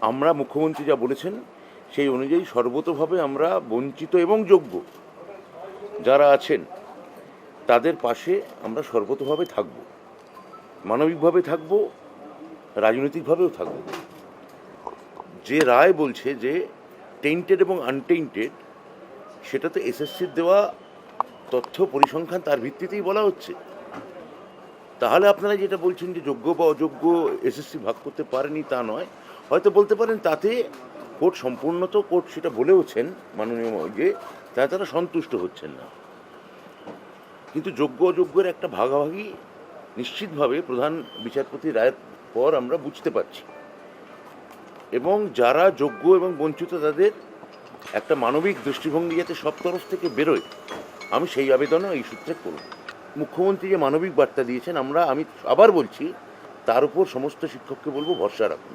আমরা মুখ্যমন্ত্রী যা বলেছেন, সেই অনুযায়ী সর্বতভাবে আমরা বঞ্চিত এবং যোগ্য যারা আছেন, তাদের পাশে আমরা সর্বতভাবে থাকব। মানবিকভাবে থাকব, রাজনৈতিকভাবেও থাকব। যে রায় বলছে যে টেন্টেড এবং আনটেন্টেড সেটা তো এসএসসির দেওয়া তথ্য পরিসংখ্যান তার ভিত্তিতেই বলা হচ্ছে। তাহলে আপনারা যেটা বলছেন যে যোগ্য বা অযোগ্য এসএসসি ভাগ করতে পারেনি তা নয়। হয়তো বলতে পারেন তাতে কোর্ট সম্পূর্ণ তো কোর্ট সেটা বলেওছেন মাননীয় যে তাতে তারা সন্তুষ্ট হচ্ছেন না। কিন্তু যোগ্য অযোগ্যের একটা ভাগাভাগি নিশ্চিতভাবে প্রধান বিচারপতি রায়ের পর আমরা বুঝতে পারছি। এবং যারা যোগ্য এবং বঞ্চিত তাদের একটা মানবিক দৃষ্টিভঙ্গি যাতে সব তরফ থেকে বেরোয়, আমি সেই আবেদনও এই সূত্রে করব। মুখ্যমন্ত্রী যে মানবিক বার্তা দিয়েছেন, আমরা আমি আবার বলছি, তার উপর সমস্ত শিক্ষককে বলব, ভরসা রাখুন।